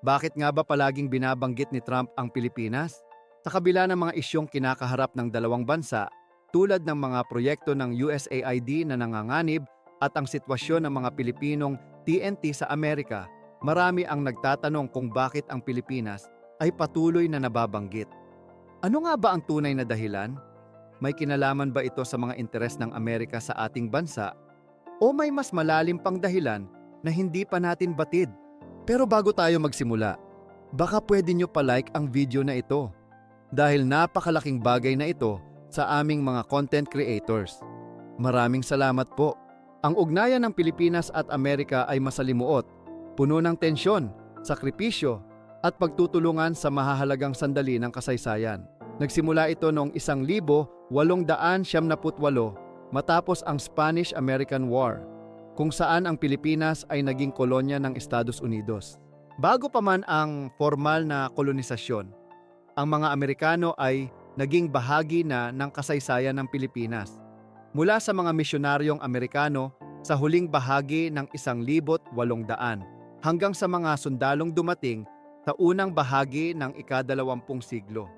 Bakit nga ba palaging binabanggit ni Trump ang Pilipinas? Sa kabila ng mga isyong kinakaharap ng dalawang bansa, tulad ng mga proyekto ng USAID na nanganganib at ang sitwasyon ng mga Pilipinong TNT sa Amerika, marami ang nagtatanong kung bakit ang Pilipinas ay patuloy na nababanggit. Ano nga ba ang tunay na dahilan? May kinalaman ba ito sa mga interes ng Amerika sa ating bansa? O may mas malalim pang dahilan na hindi pa natin batid? Pero bago tayo magsimula, baka pwede nyo pa-like ang video na ito dahil napakalaking bagay na ito sa aming mga content creators. Maraming salamat po. Ang ugnayan ng Pilipinas at Amerika ay masalimuot, puno ng tensyon, sakripisyo, at pagtutulungan sa mahahalagang sandali ng kasaysayan. Nagsimula ito noong 1878 matapos ang Spanish-American War, kung saan ang Pilipinas ay naging kolonya ng Estados Unidos. Bago pa man ang formal na kolonisasyon, ang mga Amerikano ay naging bahagi na ng kasaysayan ng Pilipinas. Mula sa mga misyonaryong Amerikano sa huling bahagi ng 1800 hanggang sa mga sundalong dumating sa unang bahagi ng ikadalawampung siglo.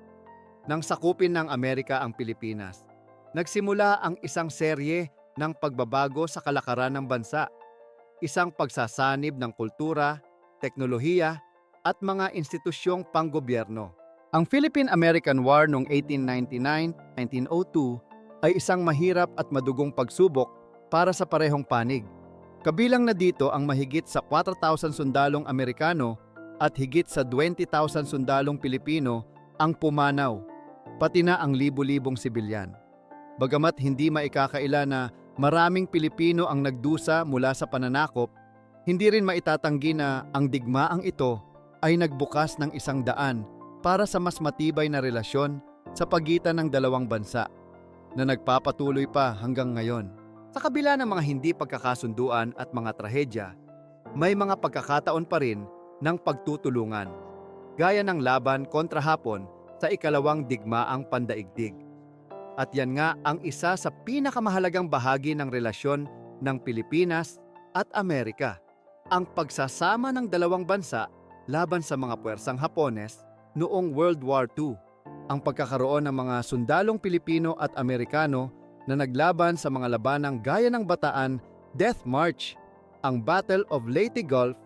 Nang sakupin ng Amerika ang Pilipinas, nagsimula ang isang serye ng pagbabago sa kalakaran ng bansa, isang pagsasanib ng kultura, teknolohiya at mga institusyong panggobyerno. Ang Philippine-American War noong 1899-1902 ay isang mahirap at madugong pagsubok para sa parehong panig. Kabilang na dito ang mahigit sa 4,000 sundalong Amerikano at higit sa 20,000 sundalong Pilipino ang pumanaw, pati na ang libu-libong sibilyan. Bagamat hindi maikakaila na maraming Pilipino ang nagdusa mula sa pananakop, hindi rin maitatanggi na ang digmaang ito ay nagbukas ng isang daan para sa mas matibay na relasyon sa pagitan ng dalawang bansa na nagpapatuloy pa hanggang ngayon. Sa kabila ng mga hindi pagkakasunduan at mga trahedya, may mga pagkakataon pa rin ng pagtutulungan, gaya ng laban kontra Hapon sa ikalawang digmaang pandaigdig. At yan nga ang isa sa pinakamahalagang bahagi ng relasyon ng Pilipinas at Amerika, ang pagsasama ng dalawang bansa laban sa mga puwersang Hapones noong World War II. Ang pagkakaroon ng mga sundalong Pilipino at Amerikano na naglaban sa mga labanang gaya ng Bataan, Death March, ang Battle of Leyte Gulf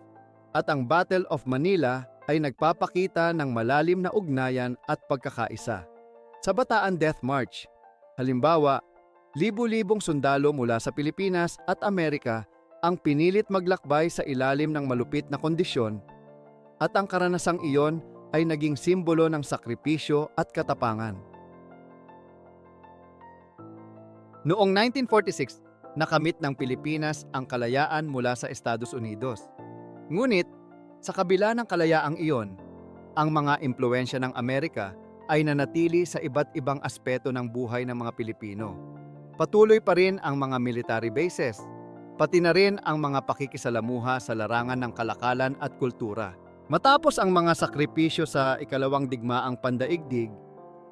at ang Battle of Manila ay nagpapakita ng malalim na ugnayan at pagkakaisa. Sa Bataan Death March, halimbawa, libu-libong sundalo mula sa Pilipinas at Amerika ang pinilit maglakbay sa ilalim ng malupit na kondisyon at ang karanasang iyon ay naging simbolo ng sakripisyo at katapangan. Noong 1946, nakamit ng Pilipinas ang kalayaan mula sa Estados Unidos. Ngunit, sa kabila ng kalayaang iyon, ang mga impluensya ng Amerika ay nanatili sa iba't ibang aspeto ng buhay ng mga Pilipino. Patuloy pa rin ang mga military bases, pati na rin ang mga pakikisalamuha sa larangan ng kalakalan at kultura. Matapos ang mga sakripisyo sa ikalawang digmaang pandaigdig,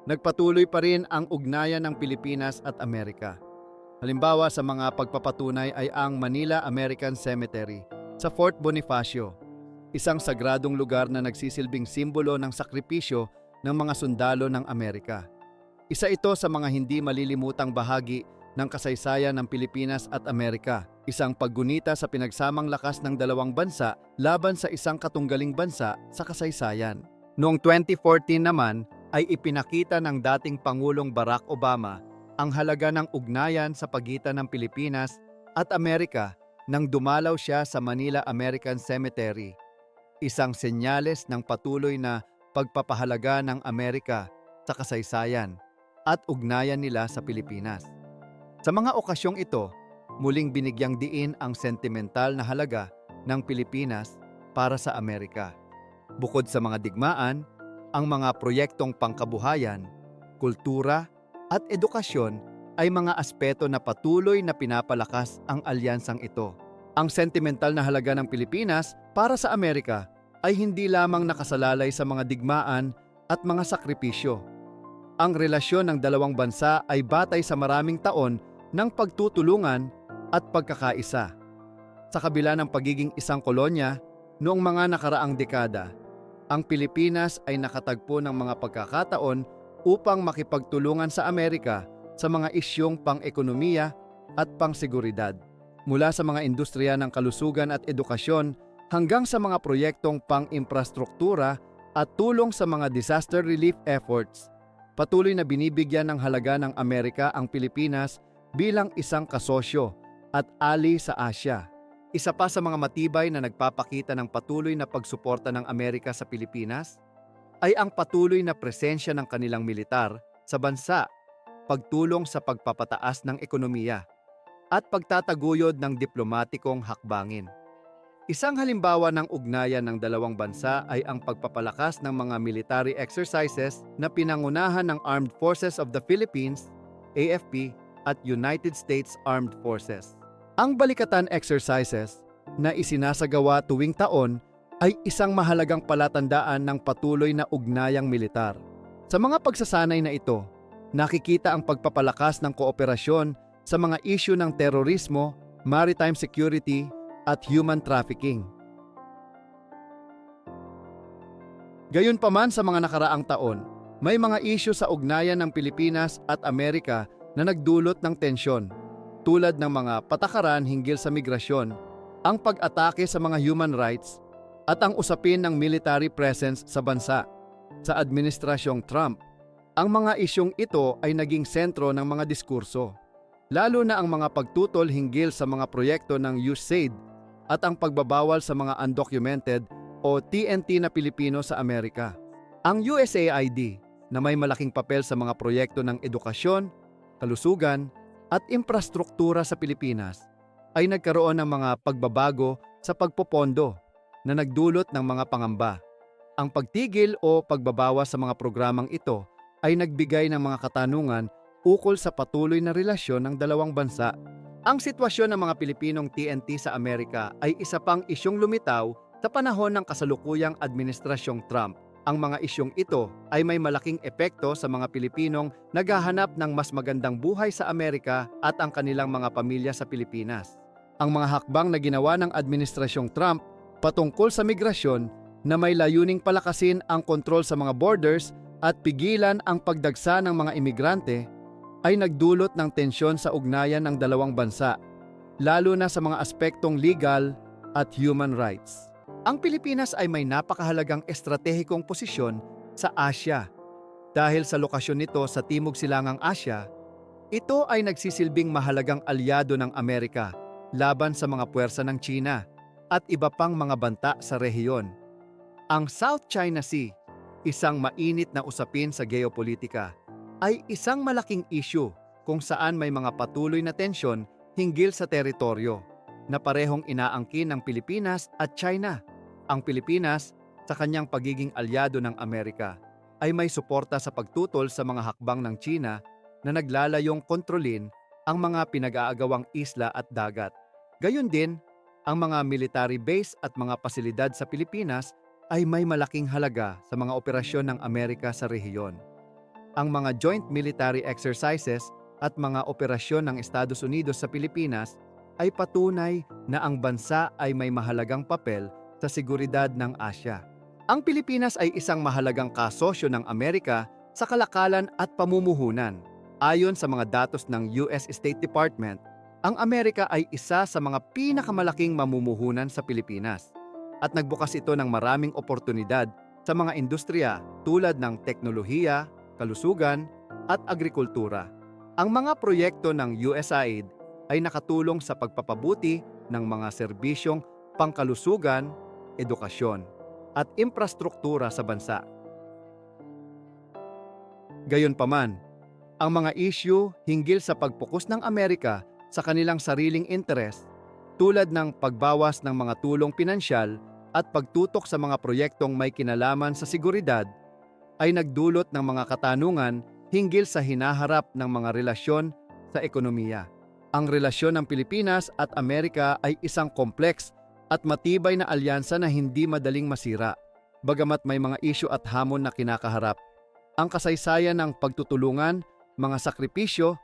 nagpatuloy pa rin ang ugnayan ng Pilipinas at Amerika. Halimbawa sa mga pagpapatunay ay ang Manila American Cemetery sa Fort Bonifacio, isang sagradong lugar na nagsisilbing simbolo ng sakripisyo ng mga sundalo ng Amerika. Isa ito sa mga hindi malilimutang bahagi ng kasaysayan ng Pilipinas at Amerika, isang paggunita sa pinagsamang lakas ng dalawang bansa laban sa isang katunggaling bansa sa kasaysayan. Noong 2014 naman ay ipinakita ng dating Pangulong Barack Obama ang halaga ng ugnayan sa pagitan ng Pilipinas at Amerika nang dumalaw siya sa Manila American Cemetery, isang senyales ng patuloy na pagpapahalaga ng Amerika sa kasaysayan at ugnayan nila sa Pilipinas. Sa mga okasyong ito, muling binigyang diin ang sentimental na halaga ng Pilipinas para sa Amerika. Bukod sa mga digmaan, ang mga proyektong pangkabuhayan, kultura at edukasyon ay mga aspeto na patuloy na pinapalakas ang alyansang ito. Ang sentimental na halaga ng Pilipinas para sa Amerika ay hindi lamang nakasalalay sa mga digmaan at mga sakripisyo. Ang relasyon ng dalawang bansa ay batay sa maraming taon ng pagtutulungan at pagkakaisa. Sa kabila ng pagiging isang kolonya, noong mga nakaraang dekada, ang Pilipinas ay nakatagpo ng mga pagkakataon upang makipagtulungan sa Amerika sa mga isyong pang-ekonomiya at pang-seguridad. Mula sa mga industriya ng kalusugan at edukasyon hanggang sa mga proyektong pang-infrastruktura at tulong sa mga disaster relief efforts, patuloy na binibigyan ng halaga ng Amerika ang Pilipinas bilang isang kasosyo at ali sa Asya. Isa pa sa mga matibay na nagpapakita ng patuloy na pagsuporta ng Amerika sa Pilipinas ay ang patuloy na presensya ng kanilang militar sa bansa, pagtulong sa pagpapataas ng ekonomiya, at pagtataguyod ng diplomatikong hakbangin. Isang halimbawa ng ugnayan ng dalawang bansa ay ang pagpapalakas ng mga military exercises na pinangunahan ng Armed Forces of the Philippines, AFP, at United States Armed Forces. Ang balikatan exercises na isinasagawa tuwing taon ay isang mahalagang palatandaan ng patuloy na ugnayang militar. Sa mga pagsasanay na ito, nakikita ang pagpapalakas ng kooperasyon sa mga isyu ng terorismo, maritime security, at human trafficking. Gayunpaman sa mga nakaraang taon, may mga isyu sa ugnayan ng Pilipinas at Amerika na nagdulot ng tensyon, tulad ng mga patakaran hinggil sa migrasyon, ang pag-atake sa mga human rights, at ang usapin ng military presence sa bansa. Sa administrasyong Trump, ang mga isyong ito ay naging sentro ng mga diskurso, lalo na ang mga pagtutol hinggil sa mga proyekto ng USAID at ang pagbabawal sa mga undocumented o TNT na Pilipino sa Amerika. Ang USAID na may malaking papel sa mga proyekto ng edukasyon, kalusugan at infrastruktura sa Pilipinas ay nagkaroon ng mga pagbabago sa pagpopondo na nagdulot ng mga pangamba. Ang pagtigil o pagbabawa sa mga programang ito ay nagbigay ng mga katanungan ukol sa patuloy na relasyon ng dalawang bansa. Ang sitwasyon ng mga Pilipinong TNT sa Amerika ay isa pang isyong lumitaw sa panahon ng kasalukuyang administrasyong Trump. Ang mga isyong ito ay may malaking epekto sa mga Pilipinong naghahanap ng mas magandang buhay sa Amerika at ang kanilang mga pamilya sa Pilipinas. Ang mga hakbang na ginawa ng administrasyong Trump patungkol sa migrasyon na may layuning palakasin ang kontrol sa mga borders at pigilan ang pagdagsa ng mga imigrante ay nagdulot ng tensyon sa ugnayan ng dalawang bansa, lalo na sa mga aspektong legal at human rights. Ang Pilipinas ay may napakahalagang estratehikong posisyon sa Asya. Dahil sa lokasyon nito sa Timog Silangang Asya, ito ay nagsisilbing mahalagang alyado ng Amerika laban sa mga puwersa ng China at iba pang mga banta sa rehiyon. Ang South China Sea, isang mainit na usapin sa geopolitika, ay isang malaking issue kung saan may mga patuloy na tensyon hinggil sa teritoryo na parehong inaangkin ng Pilipinas at China. Ang Pilipinas, sa kanyang pagiging alyado ng Amerika, ay may suporta sa pagtutol sa mga hakbang ng China na naglalayong kontrolin ang mga pinag-aagawang isla at dagat. Gayon din, ang mga military base at mga pasilidad sa Pilipinas ay may malaking halaga sa mga operasyon ng Amerika sa rehiyon. Ang mga joint military exercises at mga operasyon ng Estados Unidos sa Pilipinas ay patunay na ang bansa ay may mahalagang papel sa seguridad ng Asya. Ang Pilipinas ay isang mahalagang kasosyo ng Amerika sa kalakalan at pamumuhunan. Ayon sa mga datos ng US State Department, ang Amerika ay isa sa mga pinakamalaking mamumuhunan sa Pilipinas at nagbukas ito ng maraming oportunidad sa mga industriya tulad ng teknolohiya, kalusugan at agrikultura. Ang mga proyekto ng USAID ay nakatulong sa pagpapabuti ng mga serbisyong pangkalusugan, edukasyon, at infrastruktura sa bansa. Gayunpaman, ang mga issue hinggil sa pagpukus ng Amerika sa kanilang sariling interes tulad ng pagbawas ng mga tulong pinansyal at pagtutok sa mga proyektong may kinalaman sa seguridad ay nagdulot ng mga katanungan hinggil sa hinaharap ng mga relasyon sa ekonomiya. Ang relasyon ng Pilipinas at Amerika ay isang kompleks at matibay na alyansa na hindi madaling masira, bagamat may mga isyu at hamon na kinakaharap. Ang kasaysayan ng pagtutulungan, mga sakripisyo,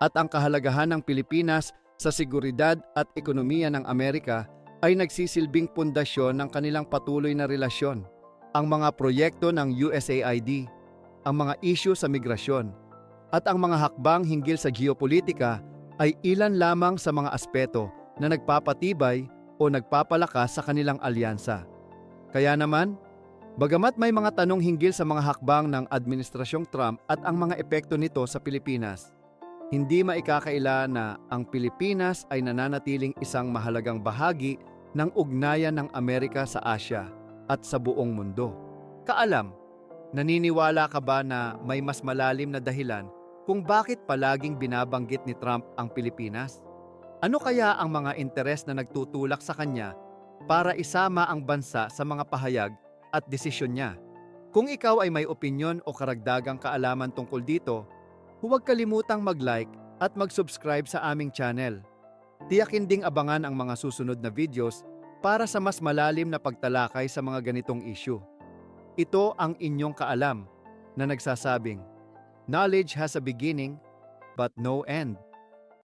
at ang kahalagahan ng Pilipinas sa seguridad at ekonomiya ng Amerika ay nagsisilbing pundasyon ng kanilang patuloy na relasyon. Ang mga proyekto ng USAID, ang mga issue sa migrasyon, at ang mga hakbang hinggil sa geopolitika ay ilan lamang sa mga aspeto na nagpapatibay o nagpapalakas sa kanilang alyansa. Kaya naman, bagamat may mga tanong hinggil sa mga hakbang ng Administrasyong Trump at ang mga epekto nito sa Pilipinas, hindi maikakaila na ang Pilipinas ay nananatiling isang mahalagang bahagi ng ugnayan ng Amerika sa Asya at sa buong mundo. Kaalam, naniniwala ka ba na may mas malalim na dahilan kung bakit palaging binabanggit ni Trump ang Pilipinas? Ano kaya ang mga interes na nagtutulak sa kanya para isama ang bansa sa mga pahayag at desisyon niya? Kung ikaw ay may opinyon o karagdagang kaalaman tungkol dito, huwag kalimutang mag-like at mag-subscribe sa aming channel. Tiyakin ding abangan ang mga susunod na videos para sa mas malalim na pagtalakay sa mga ganitong issue. Ito ang inyong kaalam na nagsasabing, Knowledge has a beginning but no end.